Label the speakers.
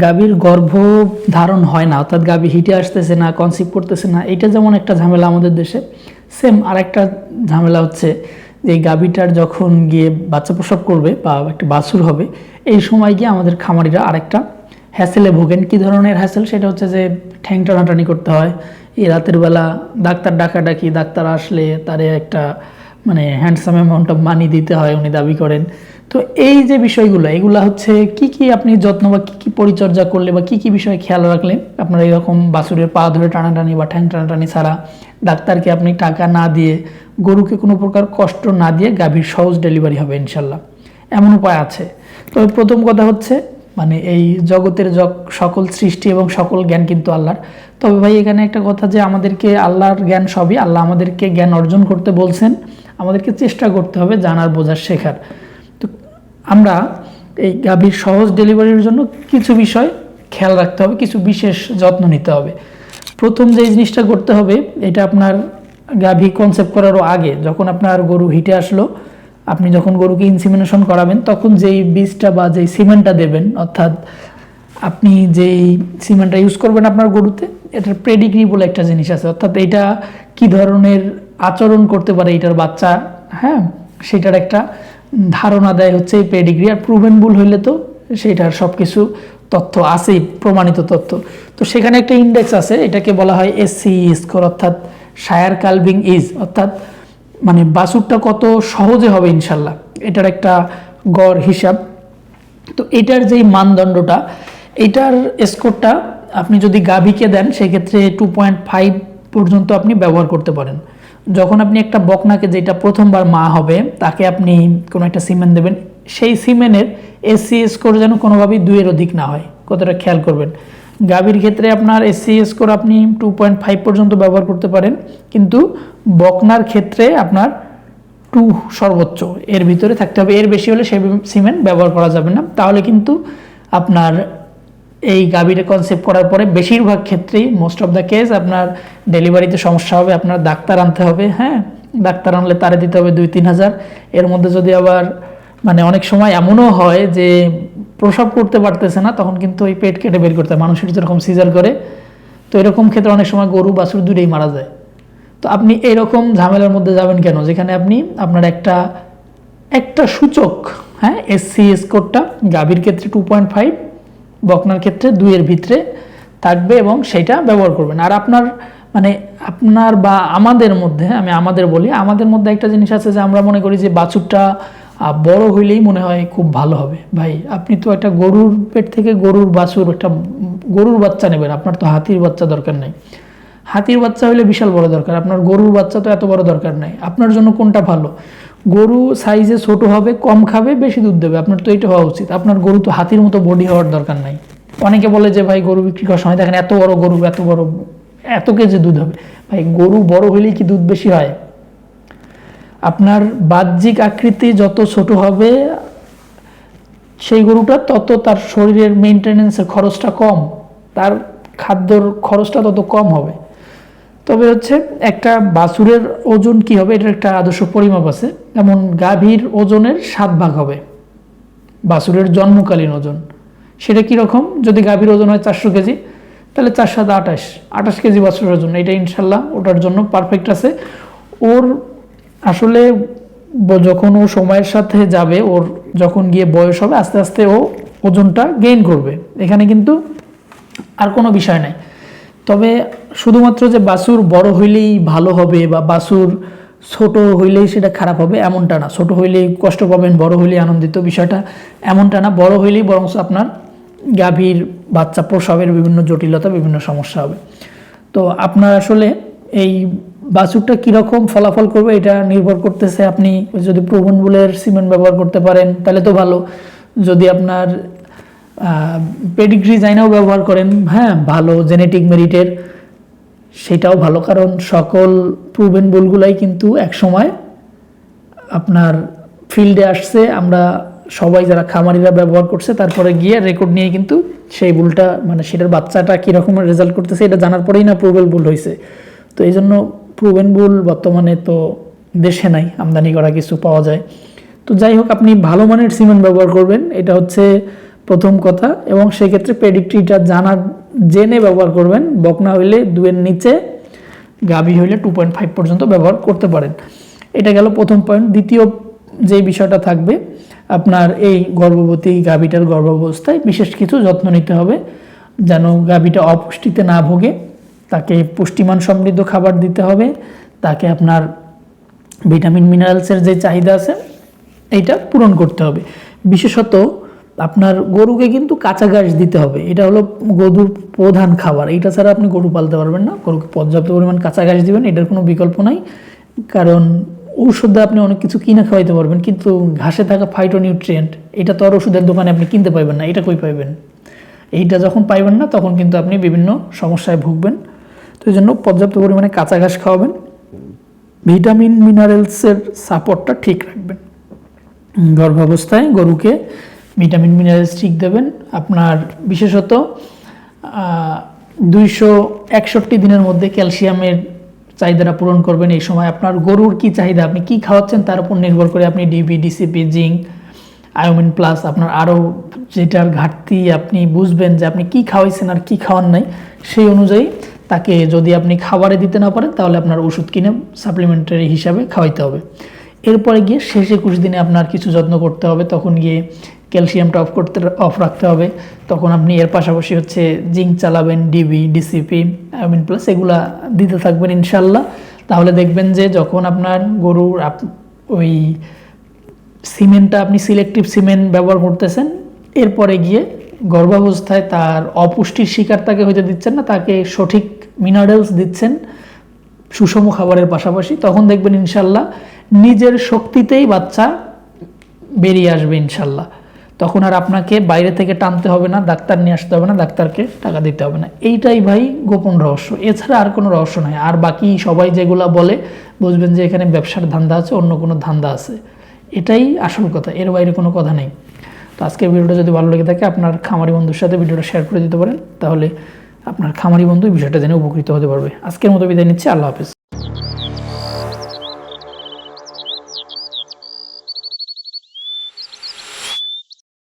Speaker 1: গাভীর গর্ভ ধারণ হয় না, অর্থাৎ গাভী হিটে আসতেছে না কনসিভ করতেছে না এটা যেমন একটা ঝামেলা আমাদের দেশে সেম আর একটা ঝামেলা হচ্ছে যে গাভীটার যখন গিয়ে বাচ্চা প্রসব করবে বা একটা বাছুর হবে, এই সময় গিয়ে আমাদের খামারিরা আরেকটা হ্যাসেলে ভোগেন। কী ধরনের হ্যাসেল সেটা হচ্ছে যে ঠ্যাং টানাটানি করতে হয়, এই রাতের বেলা ডাক্তার ডাকাডাকি, ডাক্তার আসলে তারে একটা মানে হ্যান্ডসাম অ্যামাউন্ট অফ মানি দিতে হয়, উনি দাবি করেন। তো এই যে বিষয়গুলো, এগুলো হচ্ছে কি কি আপনি যত্ন বা কি কি পরিচর্যা করলে বা কি কি বিষয়ে খেয়াল রাখলে আপনার এরকম বাছুরের পা ধরে টানাটানি বা ঠ্যাং টানাটানি ছাড়া ডাক্তারকে আপনি টাকা না দিয়ে, গরুকে কোনো প্রকার কষ্ট না দিয়ে গাভীর সহজ ডেলিভারি হবে ইনশাল্লাহ। এমন উপায় আছে। তো প্রথম কথা হচ্ছে মানে এই জগতের জগ সকল সৃষ্টি এবং সকল জ্ঞান কিন্তু আল্লাহর। তবে ভাই, এখানে একটা কথা যে আমাদেরকে আল্লাহর জ্ঞান সবই, আল্লাহ আমাদেরকে জ্ঞান অর্জন করতে বলছেন। আমাদেরকে চেষ্টা করতে হবে জানার, বোঝার, শেখার। আমরা এই গাভীর সহজ ডেলিভারির জন্য কিছু বিষয় খেয়াল রাখতে হবে, কিছু বিশেষ যত্ন নিতে হবে। প্রথম যে জিনিসটা করতে হবে, এটা আপনার গাভী কনসেপ্ট করারও আগে, যখন আপনার গরু হিটে আসলো, আপনি যখন গরুকে ইনসিমিনেশন করাবেন, তখন যেই বীজটা বা যেই সিমেন্টটা দেবেন, অর্থাৎ আপনি যেই সিমেন্টটা ইউজ করবেন আপনার গরুতে, এটার প্রেডিগ্রি বলে একটা জিনিস আছে। অর্থাৎ এটা কি ধরনের আচরণ করতে পারে এটার বাচ্চা হ্যাঁ? সেটার একটা ধারণা দেয় হচ্ছে এই পেডিগ্রি আর প্রুভেন ভুল হইলে তো সেটার সব কিছু তথ্য আছেই, প্রমাণিত তথ্য। তো সেখানে একটা ইন্ডেক্স আছে, এটাকে বলা হয় এসসি স্কোর অর্থাৎ শায়ার কালভিং ইজ অর্থাৎ মানে বাছুরটা কত সহজে হবে ইনশাল্লাহ, এটার একটা গড় হিসাব। তো এটার যেই মানদণ্ডটা, এটার স্কোরটা আপনি যদি গাভীকে দেন, সেক্ষেত্রে টু পয়েন্ট ফাইভ পর্যন্ত আপনি ব্যবহার করতে পারেন। যখন আপনি একটা বকনাকে যেটা প্রথমবার মা হবে, তাকে আপনি কোনো একটা সিমেন্ট দেবেন, সেই সিমেন্টের এসসি স্কোর যেন কোনোভাবেই দুইয়ের অধিক না হয়। কতটা খেয়াল করবেন? গাভীর ক্ষেত্রে আপনার এসসি স্কোর আপনি টু পয়েন্ট ফাইভ পর্যন্ত ব্যবহার করতে পারেন, কিন্তু বকনার ক্ষেত্রে আপনার টু সর্বোচ্চ। এর ভিতরে থাকতে হবে। এর বেশি হলে সেই সিমেন্ট ব্যবহার করা যাবে না। তাহলে কিন্তু আপনার এই গাভীর কনসেপ্ট করার পরে বেশিরভাগ ক্ষেত্রেই মোস্ট অফ দ্য কেস আপনার ডেলিভারিতে সমস্যা হবে, আপনার ডাক্তার আনতে হবে হ্যাঁ? ডাক্তার আনলে তারে দিতে হবে দুই তিন হাজার। এর মধ্যে যদি আবার মানে অনেক সময় এমনও হয় যে প্রসব করতে পারতেছে না, তখন কিন্তু ওই পেট কেটে বের করতে হয়, মানুষের যেরকম সিজার করে, তো এরকম ক্ষেত্রে অনেক সময় গরু, বাছুর দুটোই মারা যায়। তো আপনি এরকম ঝামেলার মধ্যে যাবেন কেন? যেখানে আপনি, আপনার একটা একটা সূচক হ্যাঁ এসসি স্কোরটা গাভীর ক্ষেত্রে টু পয়েন্ট ফাইভ বকনার ক্ষেত্রে দুইয়ের ভিতরে থাকবে এবং সেটা ব্যবহার করবেন। আর আপনার মানে আপনার বা আমাদের মধ্যে, আমি আমাদের বলি, আমাদের মধ্যে একটা জিনিস আছে যে আমরা মনে করি যে বাছুরটা বড় হইলেই মনে হয় খুব ভালো হবে। ভাই, আপনি তো একটা গরুর পেট থেকে গরুর বাছুর, একটা গরুর বাচ্চা নেবেন। আপনার তো হাতির বাচ্চা দরকার নেই। হাতির বাচ্চা হলে বিশাল বড় দরকার। আপনার গরুর বাচ্চা তো এত বড় দরকার নাই। আপনার জন্য কোনটা ভালো? গরু সাইজে ছোট হবে, কম খাবে, বেশি দুধ দেবে। আপনার তো এটা হওয়া উচিত। আপনার গরু তো হাতির মতো বডি হওয়ার দরকার নাই। অনেকে বলে যে, ভাই, গরু বিক্রি করার সময় দেখেন, এত বড় গরু, এত বড়, এত কেজি দুধ হবে। ভাই, গরু বড় হলেই কি দুধ বেশি হয়? আপনার বাহ্যিক আকৃতি যত ছোট হবে, সেই গরুটা তত তার শরীরের মেনটেনেন্সের খরচটা কম। তার খাদ্যর খরচটা তত কম হবে। তবে হচ্ছে একটা বাছুরের ওজন কি হবে? এটার একটা আদর্শ পরিমাপ আছে। যেমন গাভীর ওজনের সাত ভাগ হবে। বাছুরের জন্মকালীন ওজন। সেটা কীরকম যদি গাভীর ওজন হয় চারশো কেজি, তাহলে চার সাত আঠাশ। আঠাশ কেজি বাছুরের ওজন। এটা ইনশাল্লাহ ওটার জন্য পারফেক্ট আছে। ওর আসলে যখন ও সময়ের সাথে যাবে, ওর যখন গিয়ে বয়স হবে, আস্তে আস্তে ও ওজনটা গেইন করবে। এখানে কিন্তু আর কোনো বিষয় নাই। তবে শুধুমাত্র যে বাছুর বড় হইলেই ভালো হবে বা বাছুর ছোট হইলেই সেটা খারাপ হবে, এমনটা না। ছোট হইলেই কষ্ট পাবেন, বড় হইলেই আনন্দিত বিষয়টা এমনটা না। বড় হইলেই বরং আপনার গাভীর বাচ্চা প্রসবের বিভিন্ন জটিলতা, বিভিন্ন সমস্যা হবে। তো আপনার আসলে এই বাছুরটা কীরকম ফলাফল করবে এটা নির্ভর করতেছে আপনি যদি প্রবণ বুলের সিমেন্ট ব্যবহার করতে পারেন, তাহলে তো ভালো। যদি আপনার পেডিগ্রি জাইনাও ব্যবহার করেন হ্যাঁ ভালো জেনেটিক মেরিটের সেটাও ভালো, কারণ সকল প্রুভেন বুলগুলাই কিন্তু একসময় আপনার ফিল্ডে আসছে, আমরা সবাই যারা খামারিরা ব্যবহার করছে, তারপরে গিয়ে রেকর্ড নিয়ে কিন্তু সেই বুলটা মানে সেটার বাচ্চাটা কীরকম রেজাল্ট করতেছে, এটা জানার পরেই না প্রুভেল বুল হয়েছে তো এই জন্য প্রুভেন বুল বর্তমানে তো দেশে নাই, আমদানি করা কিছু পাওয়া যায়। তো যাই হোক, আপনি ভালো মানের সিমেন্ট ব্যবহার করবেন, এটা হচ্ছে প্রথম কথা, এবং সেক্ষেত্রে প্রেডিক্টরিটা জানা জেনে ব্যবহার করবেন। বকনা হইলে দুয়ের নিচে, গাভী হইলে টু পয়েন্ট ফাইভ পর্যন্ত ব্যবহার করতে পারেন। এটা গেল প্রথম পয়েন্ট দ্বিতীয় যে বিষয়টা থাকবে, আপনার এই গর্ভবতী গাভীটার গর্ভাবস্থায় বিশেষ কিছু যত্ন নিতে হবে, যেন গাভীটা অপুষ্টিতে না ভোগে। তাকে পুষ্টিমান সমৃদ্ধ খাবার দিতে হবে। তাকে আপনার ভিটামিন মিনারেলসের যে চাহিদা আছে, এইটা পূরণ করতে হবে। বিশেষত আপনার গরুকে কিন্তু কাঁচা ঘাস দিতে হবে। এটা হলো গরুর প্রধান খাবার। এটা ছাড়া আপনি গরু পালতে পারবেন না। গরুকে পর্যাপ্ত পরিমাণ কাঁচা ঘাস দিবেন, এটার কোনো বিকল্প নাই। কারণ ঔষধে আপনি অনেক কিছু কিনে খাওয়াইতে পারবেন, কিন্তু ঘাসে থাকা ফাইটোনিউট্রিয়েন্ট এটা তো আর ওষুধের দোকানে আপনি কিনতে পাইবেন না। এটা কই পাইবেন? এইটা যখন পাইবেন না, তখন কিন্তু আপনি বিভিন্ন সমস্যায় ভুগবেন। তো এই জন্য পর্যাপ্ত পরিমাণে কাঁচা ঘাস খাওয়াবেন। ভিটামিন, মিনারেলসের সাপোর্টটা ঠিক রাখবেন। গর্ভাবস্থায় গরুকে ভিটামিন মিনারেলস ঠিক দেবেন। আপনার বিশেষত দুইশো একষট্টি দিনের মধ্যে ক্যালসিয়ামের চাহিদাটা পূরণ করবেন এই সময়। আপনার গরুর কি চাহিদা? আপনি কি খাওয়াচ্ছেন তার উপর নির্ভর করে আপনি ডিবি ডিসিপি জিঙ্ক আয়োমিন প্লাস আপনার আরও যেটার ঘাটতি আপনি বুঝবেন যে আপনি কি খাওয়াইছেন আর কি খাওয়ান নাই, সেই অনুযায়ী তাকে যদি আপনি খাবারে দিতে না পারেন, তাহলে আপনার ওষুধ কিনে সাপ্লিমেন্টারি হিসাবে খাওয়াইতে হবে। এরপরে গিয়ে শেষ একুশ দিনে আপনার কিছু যত্ন করতে হবে। তখন গিয়ে ক্যালসিয়ামটা অফ করতে অফ রাখতে হবে। তখন আপনি এর পাশাপাশি হচ্ছে জিঙ্ক চালাবেন ডিবি ডিসিপি আয়োমিন প্লাস এগুলা দিতে থাকবেন ইনশাল্লাহ। তাহলে দেখবেন যে যখন আপনার গরুর ওই সিমেন্টটা আপনি সিলেক্টিভ সিমেন্ট ব্যবহার করতেছেন, এরপরে গিয়ে গর্ভাবস্থায় তার অপুষ্টির শিকার তাকে হইতে দিচ্ছেন না, তাকে সঠিক মিনারেলস দিচ্ছেন সুষম খাবারের পাশাপাশি, তখন দেখবেন ইনশাল্লাহ নিজের শক্তিতেই বাচ্চা বেরিয়ে আসবে ইনশাল্লাহ। তখন আর আপনাকে বাইরে থেকে টানতে হবে না, ডাক্তার নিয়ে আসতে হবে না, ডাক্তারকে টাকা দিতে হবে না। এইটাই ভাই গোপন রহস্য। এছাড়া আর কোনো রহস্য নাই। আর বাকি সবাই যেগুলা বলে, বুঝবেন যে এখানে ব্যবসার ধান্দা আছে, অন্য কোনো ধান্দা আছে। এটাই আসল কথা, এর বাইরে কোনো কথা নেই। তো আজকের ভিডিওটা যদি ভালো লেগে থাকে, আপনার খামারি বন্ধুর সাথে ভিডিওটা শেয়ার করে দিতে পারেন। তাহলে আপনার খামারি বন্ধু বিষয়টা জেনে উপকৃত হতে পারবে। আজকের মতো বিদায় নিচ্ছি, আল্লাহ হাফেজ।